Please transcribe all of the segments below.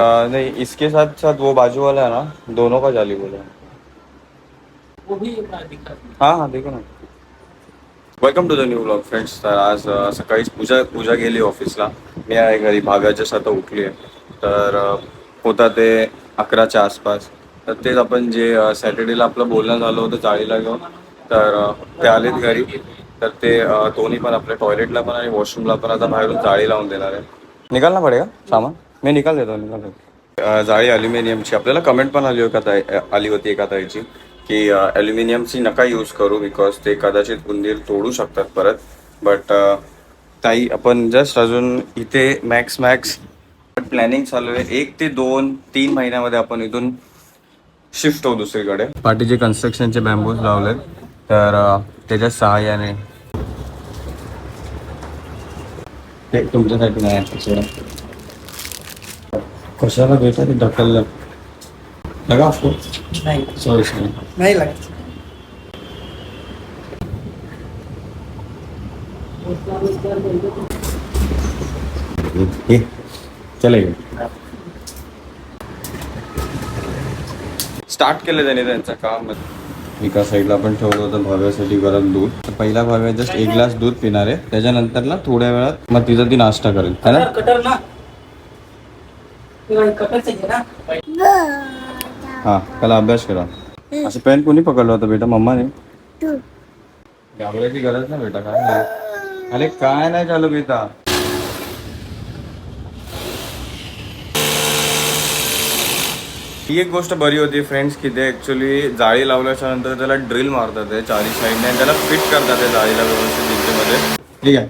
नहीं इसके साथ साथ वो बाजू वाला है ना दोनों का जाली बोला वो भी दिखा हाँ हाँ देखो ना. Welcome to the new blog friends तर आज सकाळीच पूजा पूजा गेली ऑफिसला. मी आहे घरी भागाच्या साथ उठली आहे. तर होता ते अकराच्या आसपास. तर तेच आपण जे सॅटर्डेला आपलं बोलणं झालं होतं जाळीला घेऊन तर ते आलेत घरी. तर ते दोन्ही पण आपल्या टॉयलेटला पण आणि वॉशरूमला पण आता बाहेरून जाळी लावून देणार आहे निकालना पडेगा सामान? मी निकाल देतो निकाल देतो. जाळी अल्युमिनियमची आपल्याला कमेंट पण आली होती ताई? आली होती एका ताईची की ॲल्युमिनियमची नका यूज करू बिकॉज ते कदाचित उंदीर तोडू शकतात परत. बट ताई आपण जस्ट अजून इथे मॅक्स मॅक्स प्लॅनिंग चालू आहे. एक ते दोन तीन महिन्यामध्ये आपण इथून शिफ्ट होऊ दुसरीकडे. पाठीचे कन्स्ट्रक्शनचे बॅम्बूज लावलेत. तर त्याच्या सहाय्याने ते तुमच्यासाठी नाही. कशाला भेटा ते ढकललं? लगा आपको नहीं. सॉरी सॉरी नहीं लगता. ये चलेगा स्टार्ट केलं त्याने त्यांचं काम. एका साईडला पण ठेवलं होतं भाव्यासाठी गरम दूध. तर पहिला भाव्या जस्ट एक ग्लास दूध पिणार आहे. त्याच्यानंतरला थोड्या वेळात मग तिचा ती नाश्ता करेल. है ना? कटर ना. हा त्याला अभ्यास करा. असं पेन कोणी पकडलं होतं बेटा? मम्माने? घाबरायची गरज नाही बेटा काय नाही. अरे काय नाही झालं बेटा? ही एक गोष्ट बरी होती फ्रेंड्स की ते ऍक्च्युली जाळी लावल्याच्या नंतर त्याला ड्रिल मारतात ते चारी साईडने आणि त्याला फिट करतात ते जाळीला व्यवस्थित भिंतीमध्ये ठीक आहे.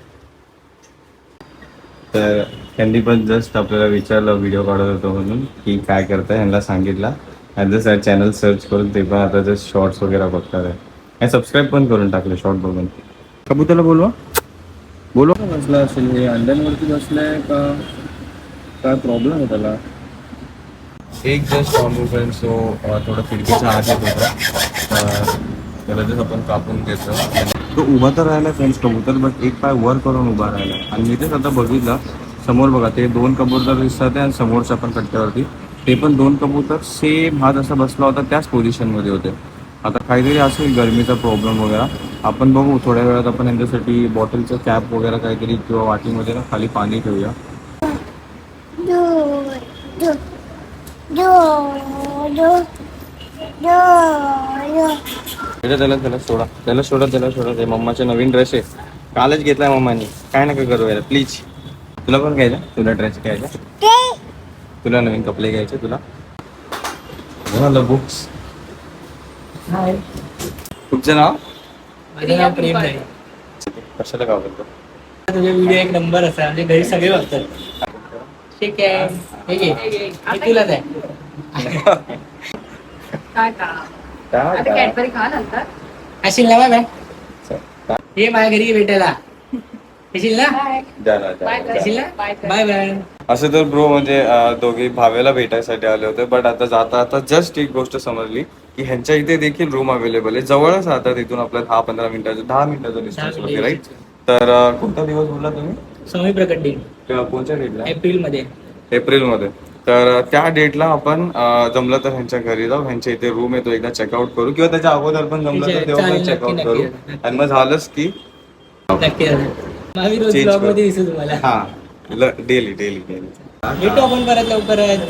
तर त्यांनी पण जस्ट आपल्याला विचारलं व्हिडिओ काढत होतो म्हणून की काय करताय ह्यांना सांगितलं. ॲट द चॅनल सर्च करून ते पण आता जस्ट शॉर्ट्स वगैरे बघतात. आहे आणि सबस्क्राईब पण करून टाकले शॉर्ट बघून. कबूतरला बोलवा. बोलवा. बसला असेल? हे अंड्यांवरती बसलाय का? काय प्रॉब्लेम आहे त्याला? एक जस्ट फ्रेंड सो थोडं खिडकीच्या आत येत होता. अं, त्याला जस्ट आपण कापून घेतो तो उभा तर राहिला फ्रेंड्स कबूतर बट एक पाय वर करून उभा राहिला आणि मी तेच आता बघितलं समोर बघा ते दोन कबूतर दिसतात आणि समोरच्या पण कट्ट्यावरती. ते पण दोन कबूतर सेम हा जसा बसला होता त्याच पोझिशनमध्ये होते. आता काहीतरी असेल गरमीचा प्रॉब्लेम वगैरे. आपण बघू थोड्या वेळात आपण यांच्यासाठी बॉटलचं कॅप वगैरे काहीतरी किंवा वाटीमध्ये ना खाली पाणी ठेवूया. त्याला त्याला सोडा त्याला सोडा त्याला सोडा. ते मम्माचे नवीन ड्रेस आहे. कालच घेतलाय मम्माने. काय नका करू यार प्लीज तुला पण घ्यायचा? तुला ड्रेस घ्यायचा? तुला नवीन कपडे घ्यायचे तुला? झालं बुक्स हाय तुमचं नाव? माझं नाव प्रेम आहे. कशाला का बोलतो? तुझे व्हिडिओ एक नंबर असा म्हणजे घरी सगळे बघतात. ठीक आहे. हे घे. हे तुलाच आहे. काय का? आता कॅडबरी खा नंतर. असेल ना बाय. बाय. ये माझ्या घरी भेटायला. येशील ना? जाला, बाय जाला, येशील जाला. ना बाय बाय बाय असं तर ब्रो म्हणजे अं, दोघे भावेला भेटायसाठी आले होते बट आता जाता आता जस्ट एक गोष्ट समजली की ह्यांच्या इथे देखील रूम अवेलेबल आहे. जवळच राहतात इथून आपल्या दहा पंधरा मिनिटाचं दहा मिनिटाचं डिस्टन्स वरती राईट तर अं, कोणता दिवस बोलला तुम्ही? स्वामी प्रकट दिन. कोणत्या डेटला एप्रिलमध्ये एप्रिलमध्ये. तर त्या डेटला आपण अं, जमलं तर ह्यांच्या घरी जाऊ ह्यांच्या इथे रूम येतो एकदा चेकआउट करू किंवा त्याच्या अगोदर पण जमलं तर तेव्हा पण चालेल, चेकआउट नक्की, करू. नक्की. आणि मग झालंच की नक्की. आम्ही रोज ब्लॉग. मध्ये दिसू तुम्हाला. हा डेली डेली डेली भेटू आपण परत लवकरच.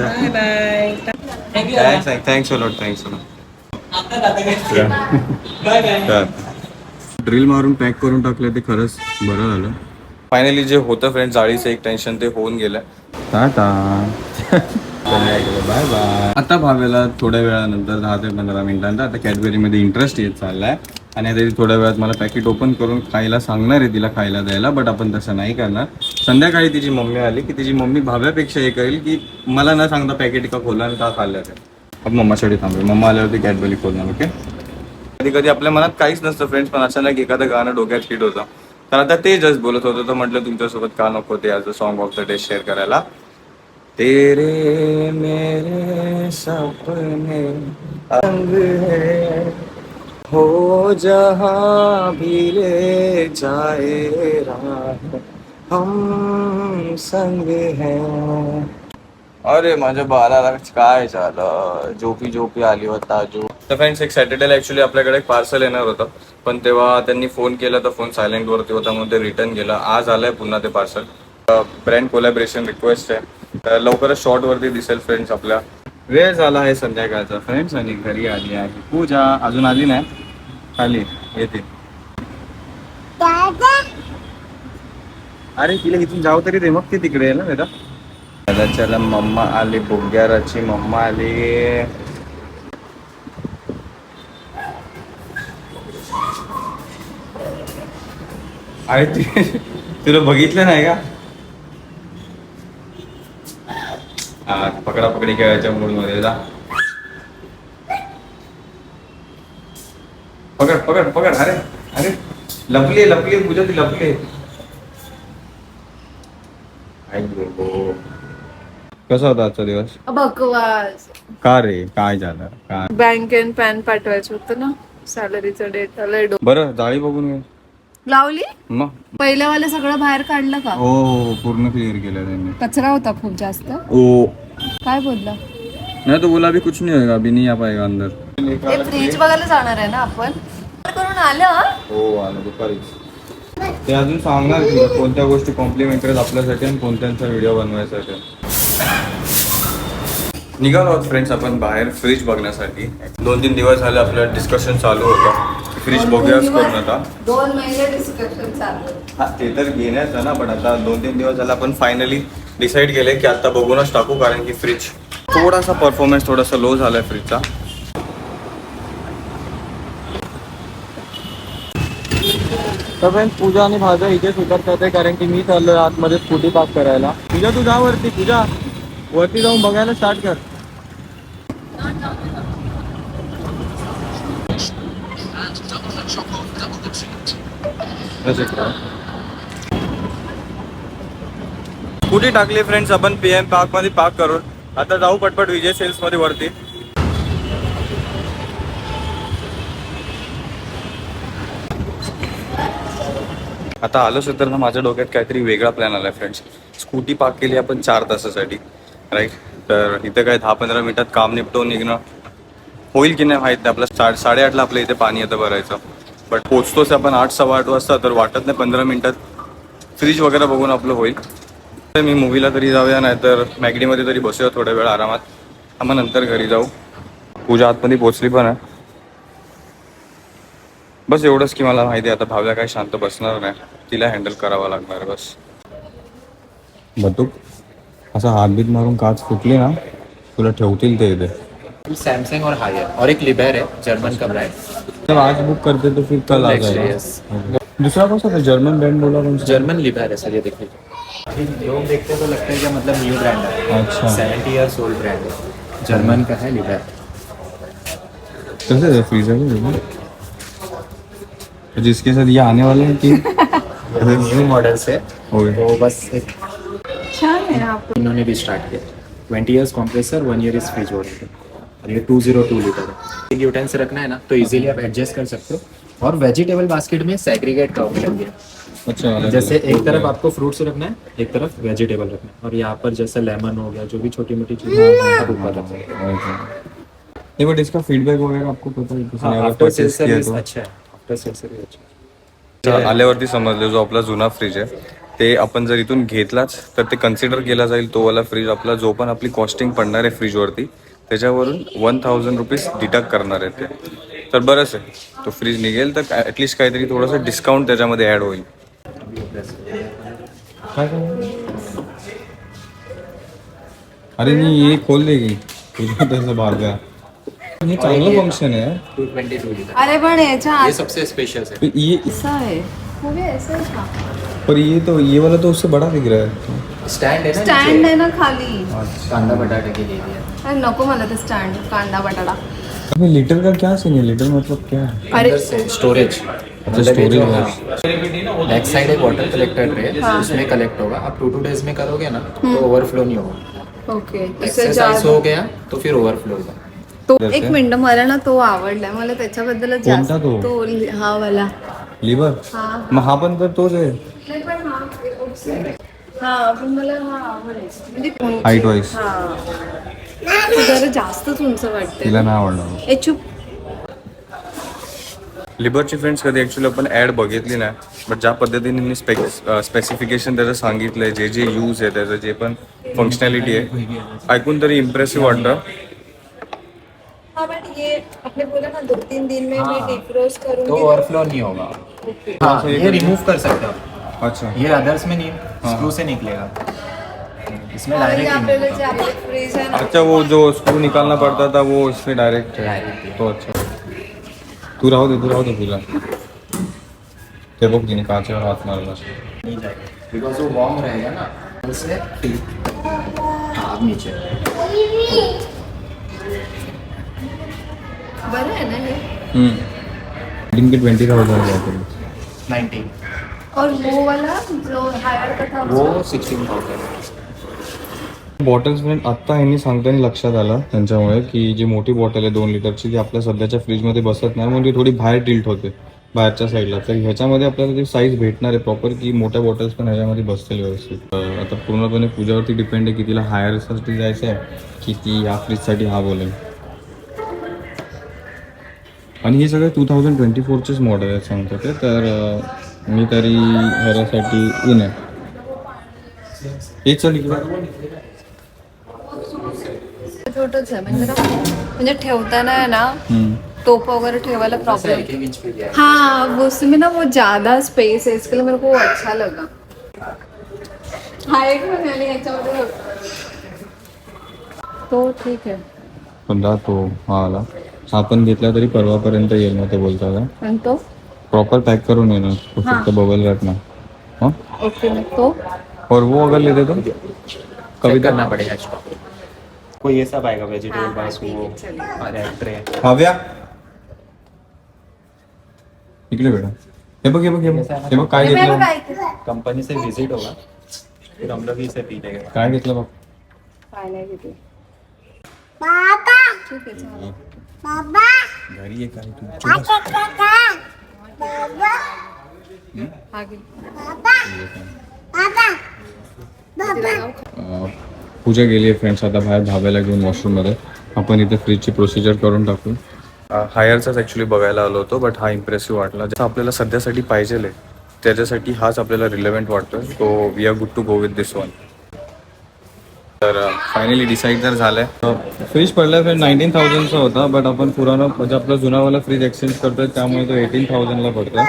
Bye bye thanks thanks a lot thanks a lot आता जाता बाय बाय ड्रिल मारून पॅक करून टाकलं ते खरंच बरं झालं. फायनली जे होतं फ्रेंड जाळीचं एक टेन्शन ते होऊन गेलं. टाटा. बाय बाय आता भावेला थोड्या वेळानंतर दहा ते पंधरा मिनिटांनंतर आता कॅडबरीमध्ये इंटरेस्ट येत चाललाय. आणि आता थोड्या वेळात मला पॅकेट ओपन करून खायला सांगणार आहे तिला खायला द्यायला बट आपण तसं नाही करणार. संध्याकाळी तिची मम्मी आली की तिची मम्मी भाव्यापेक्षा हे करेल की मला न सांगता पॅकेट का खोला आणि का खाल्लं ते. मम्मासाठी थांबेल. मम्मा आल्यावरती कॅडबरी खोलणार ओके कधी कधी आपल्या मनात काहीच नसतं फ्रेंड्स पण अचानक एखादं गाणं डोक्यात हिट होतं. तर आता ते जस्ट बोलत होतं तर म्हटलं तुमच्यासोबत का नको ते आज song of the day share करायला. तेरे मेरे सपने अंग है हो जहाँ भी ले जाए राह हम संग हैं। अरे माझ्या बाळाला काय झालं? झोपी झोपी आली होता जो तर फ्रेंड्स एक सॅटर्डेला ऍक्च्युली आपल्याकडे एक पार्सल येणार होतं. पण तेव्हा त्यांनी फोन केला तर फोन सायलेंट वरती होता म्हणून ते रिटर्न गेलं. आज आलंय पुन्हा ते पार्सल ब्रँड कोलॅबरेशन रिक्वेस्ट आहे. तर लवकरच शॉर्ट वरती दिसेल फ्रेंड्स आपल्या. वेळ झाला आहे संध्याकाळचा. फ्रेंड्स आणि घरी आली आहे पूजा. अजून आली नाही. आली येते. अरे तिला इथून जाऊ तरी दे मग ती तिकडे ना बेटा चला चला मम्मा आली बुग्याराची मम्मा आली. अरे ती तुला बघितलं नाही का? पकडा पकडी खेळायच्या मूडमध्ये जा. पकड पकड पकड. अरे अरे. लपली लपली. पूजा ती लपली. कसा होता आजचा दिवस? बकवास. का रे? काय झालं? काय बँक अँड पॅन पाठवायचं होतं ना? सॅलरीचं डेट. आलंय डो- बरं जाळी बघून घे. लावली? मग? पहिल्या वाले सगळं बाहेर काढलं का? हो हो पूर्ण क्लिअर केलं त्यांनी. कचरा होता खूप जास्त. ओ काय बोलला? नाही तो बोला अभी कुछ नहीं होएगा अभी नहीं आ पाएगा अंदर। फ्रीज बघायला जाणार आहे ना आपण करून आलं। हो आलं दुपारीच ते अजून सांगणार की कोणत्या गोष्टी कॉम्प्लिमेंटरी आहेत आपल्यासाठी आणि कोणत्यांचा व्हिडिओ बनवायसाठी. निघालो आहोत फ्रेंड्स आपण बाहेर फ्रीज बघण्यासाठी. दोन तीन दिवस झाले आपलं डिस्कशन चालू होतं. फ्रीज बघूयाच करून आता. दोन महिने डिस्कशन चालू हा ते तर घेण्याचं ना पण आता दोन तीन दिवस झाला आपण फायनली डिसाईड केले की आता बघूनच टाकू कारण की फ्रीज थोडासा परफॉर्मन्स थोडासा लो झालाय फ्रीजचा तर फ्रेंड पूजा आणि भाजा इथेच उतरतात आहे कारण की मी चाललोय आतमध्ये स्कूटी पास करायला. पूजा तू जा वरती पूजा. वरती जाऊन बघायला स्टार्ट कर. स्कूटी टाकली फ्रेंड्स आपण पी एम पार्कमध्ये पार्क करून. आता जाऊ पटपट विजय सेल्समध्ये वरती. आता आलो तर ना माझ्या डोक्यात काहीतरी वेगळा प्लॅन आलाय फ्रेंड्स स्कूटी पार्क केली आपण चार तासासाठी राईट तर इथं काय दहा पंधरा मिनिटात काम निपटवून निघणं. होईल की नाही माहीत नाही आपलं साडे साडेआठला आपल्या इथे पाणी येतं भरायचं. बट पोचतोच आपण आठ सव्वा आठ वाजता तर वाटत नाही पंधरा मिनिटात. फ्रीज वगैरे बघून आपलं होईल. मी मूवीला तरी जाऊया नाही तर मॅगडीमध्ये तरी बसूया थोड्या वेळ आरामात. हा मग नंतर घरी जाऊ. पूजा आतमध्ये पोचली पण आहे. बस एवढंच की मला माहिती आहे आता भाव्या काही शांत बसणार नाही. तिला हँडल करावं लागणार आहे बस. बटूक असा हातबीत मारून काच फुटली ना तुला ठेवतील ते इथे. सैमसंग और हायर और एक लिबर है जर्मन का ब्रांड जब आज बुक करते तो फिर कल आ जाएगा. दूसरा कौन सा था? जर्मन ब्रांड बोला कौन सा? जर्मन लिबर है सर ये देखिए. अभी लोग देखते हैं तो लगता है कि मतलब न्यू ब्रांड है। अच्छा। सेवेंटी ईयर्स ओल्ड ब्रांड है। जर्मन का है लिबर कैसे है? फ्रीजर जिसके साथ ये आने वाले हैं कि? न्यू मॉडल्स है। ओके तो बस एक छान इन्होंने भी start KIA. Twenty years compressor one year is fridge और ये टू ज़ीरो टू लीटर है। यूटेन से रखना है ना तो इजीली आप एडजस्ट कर सकते हो। और वेजिटेबल बास्केट में सेग्रीगेट का ऑप्शन दिया अच्छा जैसे एक तरफ आपको फ्रूट्स रखना है एक तरफ वेजिटेबल रखना है। और यहाँ पर जैसे लेमन हो गया जो भी छोटी मोटी चीजें आप ऊपर रख। सकते हो नहीं बट इसका फीडबैक वगैरह आपको पता है आफ्टर सेल सर्विस तो? अच्छा है आफ्टर सेल सर्विस अच्छा है। आल्यावरती समजलं जो आपला जुना फ्रीज आहे ते आपण जर इथून घेतलाच तर ते कन्सिडर केला जाईल तो वाला फ्रीज आपला जो पण आपली कॉस्टिंग पडणार आहे फ्रीजवरती त्याच्यावरून वन थाउजंड रुपीज डिडक्ट करणार आहे ते. तर बरंच आहे तो फ्रीज निघेल तर ॲटलिस्ट काहीतरी थोडंसं डिस्काउंट त्याच्यामध्ये ॲड होईल. काय अरे नाही ये खोल देगी तुझं तसं भागा हे चांगलं फ़ंक्शन आहे टू ट्वेंटी टू लीटर। अरे पण याच्या ये आत सबसे स्पेशल है। पर ये आहे खूप असं आहे का पर ये तो ये वाला तो उससे बड़ा दिख रहा है। स्टैंड है ना स्टँड आहे ना खाली। कांदा बटाटे के लिए। दिया अरे नको मला ते स्टँड कांदा बटाटा। अबे लीटर का क्या सीन है? लीटर मतलब क्या है? अरे अंदर से स्टोरेज अच्छा स्टोरेज बैक साइड एक वाटर कलेक्टर ट्रे है। उसमें कलेक्ट होगा। आप टू टू डेज में करोगे ना तो ओवरफ्लो नहीं होगा। ओके इससे एक्सरसाइज हो गया तो फिर ओवरफ्लो होगा। तो? एक मिनिट मला ना तो आवडलाय. मला त्याच्याबद्दलच जास्त कोणता तो? तो लि- हा वाला. लिव्हर हा. मग हा पण तर तोच आहे. नाही पण हा हा पण मला हा आवडेल म्हणजे. Height wise. हा. जरा जास्तच उंच वाटते तिला नाही आवडलं ए चुप. लिबरची फ्रेंड्स कधी ॲक्च्युली आपण ॲड बघितली नाही बट ज्या पद्धतीने स्पेक स्पेसिफिकेशन त्याचं सांगितलं जे जे यूज़ आहे त्याचं जे पण फंक्शनॅलिटी आहे ऐकून तरी इम्प्रेसिव्ह वाटतं. हाँ बट ये आपने बोला ना दो तीन दिन में मैं हाँ। डिफ्रोस्ट तो ओवरफ्लो नहीं होगा. हाँ ये रिमूव कर सकते. हो अच्छा. ये अदर्स में नहीं स्क्रू से निकलेगा. इसमें और डायरेक्ट यहाँ पे जो आपके फ्रीज है ना। अच्छा वो जो स्क्रू निकालना पड़ता था वो इसमें डायरेक्ट है। Direct. तो अच्छा। तू राहू दे तू राहू दे तुला ते बघ तिने काचेवर हात मारला नहीं जाएगा। बिकॉज वो वार्म रहेगा ना उससे हाँ अब नीचे। बरं आहे ना हे दिन के ट्वेंटी थाउजेंड जाते नाइनटीन और वो वाला जो हायर का था वो सिक्सटीन थाउजेंड बॉटल्स म्हणजे फ्रेंड आत्ता यांनी सांगताना लक्षात आलं त्यांच्यामुळे की जी मोठी बॉटल आहे दोन लिटरची ती आपल्या सध्याच्या फ्रीजमध्ये बसत नाही म्हणजे थोडी बाहेर टिल्ट होते बाहेरच्या साईडला तर ह्याच्यामध्ये आपल्याला ती साईज भेटणार आहे प्रॉपर की मोठ्या बॉटल्स पण ह्याच्यामध्ये बसतील व्यवस्थित. आता पूर्णपणे पूजावरती डिपेंड आहे की तिला हायरसाठी जायचं आहे की ती ह्या फ्रीजसाठी हा बोलेल. आणि हे सगळे टू थाउजंड ट्वेंटी फोरचेच मॉडेल आहेत सांगतो ते तर मी तरी ह्यासाठी इन. आहे हेच चल छोटच आहे. म्हणजे ना म्हणजे ठेवताना आहे ना. टोप वगैरह ठेवायला प्रॉब्लम एक एक हाँ वो उसमें ना वो ज्यादा स्पेस है इसके लिए मेरे को वो अच्छा लगा. हाइट में मैंने याच्यामध्ये. तो ठीक आहे. समजा तो हा आला. हा पण घेतला तरी परवापर्यंत येईल ना ते बोलता का? आणि तो? प्रॉपर पैक करून येणार. तो हाँ. फक्त बबल रखना हाँ? ओके मग तो? और वो अगर लेते तो? कभी करना पड़ेगा. इसको कोई ये सब आएगा वेजिटेबल हाँ, बास ठीक वो है। अरे ट्रे भाव्या इकडे बेटा। हे बघ हे बघ हे बघ। हे बघ काय हे घेतलं? कंपनी से विज़िट होगा। फिर हम लोग ही से पी लेंगे काय घेतलं बघ? नाही घेतलं. बाबा ठीक आहे चालेल. बाबा घरी आहे काय तू? बाबा हा बाबा बाबा गाव अं, पूजा गेली आहे फ्रेंड्स आता बाहेर धाब्याला घेऊन वॉशरूममध्ये आपण इथे फ्रीजची प्रोसिजर करून टाकू. हायरचाच ॲक्च्युली बघायला आलो होतो बट हा इम्प्रेसिव्ह वाटला. जसं आपल्याला सध्यासाठी पाहिजे आहे त्याच्यासाठी हाच आपल्याला रिलेव्हंट वाटतो तो we are good to go with this one तर फायनली डिसाईड तर झालंय. फ्रीज पडला फ्रेंड नाईन्टीन थाउजंडचा होता बट आपण पुराणा म्हणजे आपला जुनावाला फ्रीज एक्सचेंज करतोय त्यामुळे तो एटीन थाउजंडला पडतोय.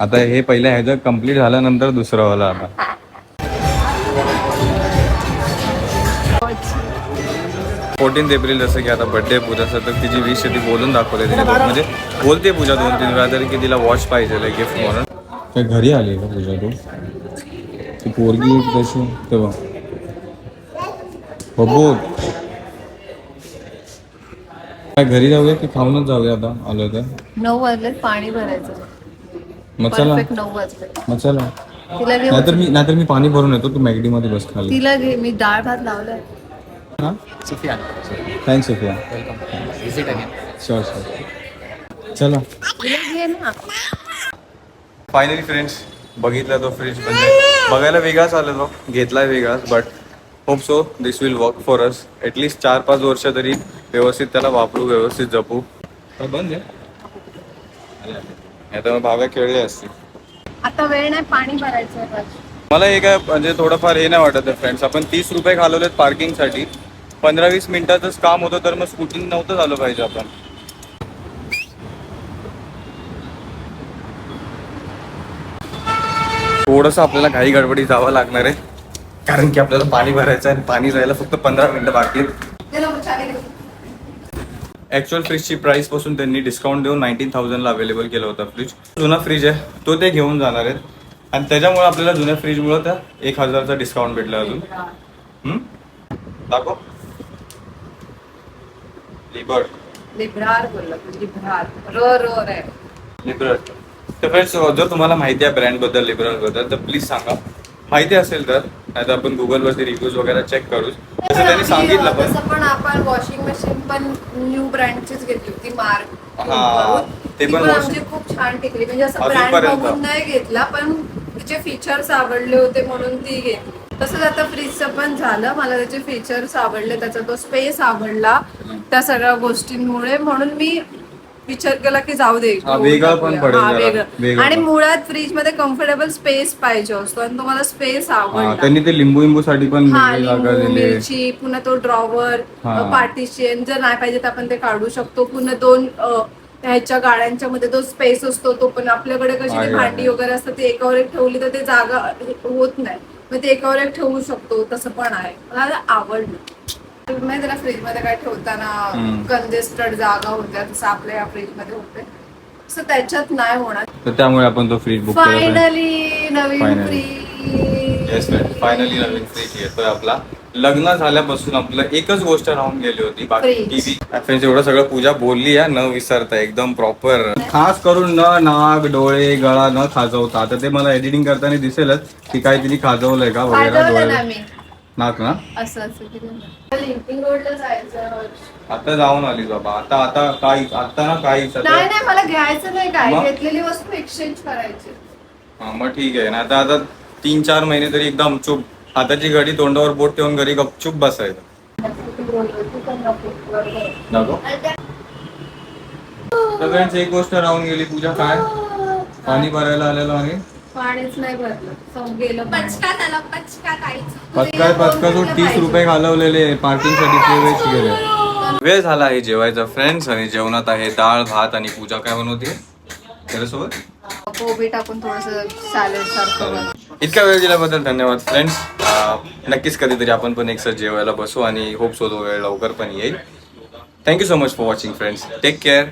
आता हे पहिल्या ह्याचं कंप्लीट झाल्यानंतर दुसरं वाला आता. फोर्टीन एप्रिल जसं की आता बर्थडे पूजाचं तर तिची विश ती बोलून दाखवते तिने म्हणजे बोलते पूजा दोन तीन वेळा तरी की तिला वॉच पाहिजे गिफ्ट म्हणून. काय घरी आली का पूजा तू? ती पोरगी एक तशी तेव्हा बब्बू काय घरी जाऊया की खाऊनच जाऊया आता? आलो तर. नऊ वाजले पाणी भरायचं. मग चला. परफेक्ट नऊ वाजले. मग चला. तिला नाहीतर मी नाहीतर मी पाणी भरून येतो तू मॅगडी मध्ये बस खाली. तिला घे मी डाळ भात लावलाय. हा Sufiyan thanks Sofia welcome visit again sure sure चला. फायनली फ्रेंड्स बघितला तो फ्रीज म्हणजे बघायला वेगळाच आलेलो घेतलाय वेगळाच but hope so this will work for us at least चार पाच वर्ष तरी व्यवस्थित त्याला वापरू व्यवस्थित जपू. तर बंद आहे. आता मग भाव्या खेळले असते आता वेळ नाही पाणी भरायचं. मला हे काय म्हणजे थोडंफार हे नाही वाटत आहे फ्रेंड्स आपण तीस रुपये घालवलेत पार्किंगसाठी पंधरा वीस मिनिटातच काम होतं तर मग स्कूटी नव्हतं झालं पाहिजे आपण. थोडंसं आपल्याला घाई गडबडी जावं लागणार आहे. कारण की आपल्याला पाणी भरायचं आहे आणि पाणी जायला फक्त पंधरा मिनिटं बाकी आहेत. ॲक्च्युअल फ्रीजची प्राइसपासून त्यांनी डिस्काउंट देऊन नाईन्टीन थाउजंडला अवेलेबल केला होता फ्रीज जुना फ्रीज आहे तो ते घेऊन जाणार आहेत. आणि त्याच्यामुळे आपल्याला जुन्या फ्रीजमुळे त्या एक हजारचा डिस्काउंट भेटला अजून. हम्म? दाखव. लिबर्ट लिब्रार बोलला लिब्रार र र रे. लिबरल तर फ्रेंड्स जर तुम्हाला माहिती आहे ब्रँडबद्दल लिबरलबद्दल तर प्लीज सांगा. माहिती असेल तर नाही तर आपण गुगलवरती रिव्ह्यूज वगैरे चेक करू. त्यांनी सांगितलं पण. तसं पण आपण वॉशिंग मशीन पण न्यू ब्रँडचीच घेतली होती मार्क हा, ते पण आमची खूप छान टिकली. म्हणजे असं ब्रँड अजूनपर्यंत. बघून नाही घेतला पण तिचे फीचर्स आवडले होते म्हणून ती घेतली. तसंच आता फ्रीजचं पण झालं. मला त्याचे फीचर्स आवडले त्याचा तो स्पेस आवडला. त्या सगळ्या गोष्टींमुळे म्हणून मी विचार केला की जाऊ दे हा, वेगळा पण पडेल जरा. वेगळं. वेगळा आणि पण. मुळात फ्रीजमध्ये कम्फर्टेबल स्पेस पाहिजे असतो आणि तुम्हाला स्पेस हा, आवडला त्यांनी ते लिंबू लिंबू साठी पण हा वेगळी जागा लिंबू दिली मिरची पुन्हा तो ड्रॉवर हा. पार्टिशन जर नाही पाहिजे तर आपण ते काढू शकतो पुन्हा दोन अ, ह्याच्या गाड्यांच्या मध्ये तो स्पेस असतो तो पण आपल्याकडे कशी आहे, ती भांडी. वगैरे असतात ती एकावर एक ठेवली तर ते जागा होत नाही मग ते एकावर एक ठेवू शकतो तसं पण आहे मला आवडलं नाही त्याला फ्रीजमध्ये काय ठेवताना. कंजेस्टेड जागा होत्या तसं आपल्या या फ्रीजमध्ये होते. तसं त्याच्यात नाही होणार. तर त्यामुळे आपण तो फ्रीज बुक फायनली नवीन येस फायनली नवीन फ्रीज येतोय आपला. लग्न झाल्यापासून आपलं एकच गोष्ट राहून गेली होती बाकी Fridge. टीव्ही. फ्रेंड्स एवढं सगळं पूजा बोलली आहे न विसरता एकदम प्रॉपर खास करून न नाक डोळे गळा न खाजवता. आता ते मला एडिटिंग करताना दिसेलच की काहीतरी खाजवलंय का वगैरे. डोळे. नाक ना असं असं केलं लिंकिंग रोडला जायचं. आता जाऊन आली बाबा. आता आता काही आता ना काही नाही नाही मला घ्यायचं नाही काय. मग? घेतलेली वस्तू एक्सचेंज करायची. मग ठीक आहे. ना आता आता तीन चार महिने तरी एकदम चुप. हाताची घडी तोंडावर बोट ठेवून घरी गपचूप बसायचं. नको? सगळ्यांच एक गोष्ट राहून गेली. पूजा काय? पाणी भरायला आलेलो आहे. पाणीच नाही भरलं. सम गेलं पचका तो तीस रुपये घालवलेले पार्किंगसाठी ते वेस्ट गेले वेळ झाला आहे जेवायचा फ्रेंड्स आणि जेवणात आहे डाळ भात आणि पूजा. काय बनवते? त्याच्यासोबत? कोबी टाकून थोडस सॅलड सारखं बनव. इतका वेळ दिल्याबद्दल धन्यवाद फ्रेंड्स नक्कीच कधीतरी आपण पण एक जेवायला बसू आणि होप सो तो वेळ लवकर पण येईल. Thank you so much for watching friends take care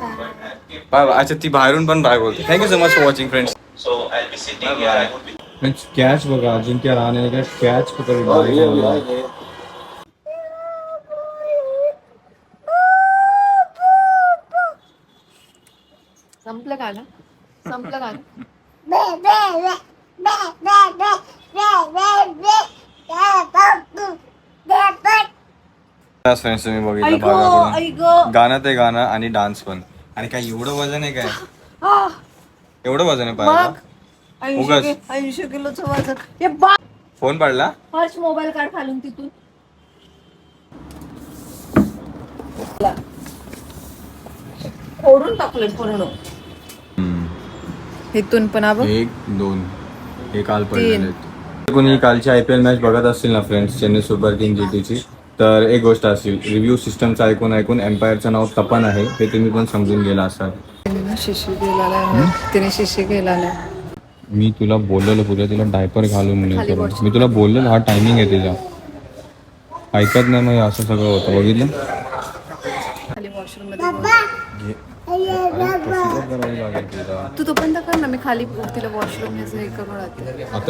bye bye अच्छा ती बाहेरून पण बाय बोलते. Thank you so much for watching friends so I be sitting here I would be friends catch बघा अजिंक्य राहण्याने काय कॅच पकडली संपलं गाणं संपलं गाणं बे फ्रेंड्स तुम्ही बघितलं गाणं ते गाणं आणि डान्स पण. आणि काय एवढं वजन आहे काय? एवढं वजन आहे पायाला? उगाच. ऐंशी ऐंशी किलोचं वजन. हे बा फोन पडला? हर्ष मोबाईल काढ खालून तिथून. ओढून टाकले पूर्ण. इथून पण आपण एक दोन. हे काल पडलेले आहेत. कोणी कालची आय पी एल मॅच बघत असतील ना फ्रेंड्स चेन्नई सुपर किंग जीटीची तर एक गोष्ट असेल रिव्ह्यू सिस्टमचं ऐकून ऐकून एम्पायरचं नाव तपन आहे हे तुम्ही पण समजून गेला असाल. शिशी गेला नाही तिने शिशी गेला नाही मी तुला बोललेलो पुढे तुला डायपर घालून करून. बस. मी तुला बोललेलो हा टायमिंग आहे तिचा. ऐकत नाही मग असं सगळं होतं. बघितलं. तू तो बंद कर ना मी खाली तिला वॉशरूम हे करून राहते. आता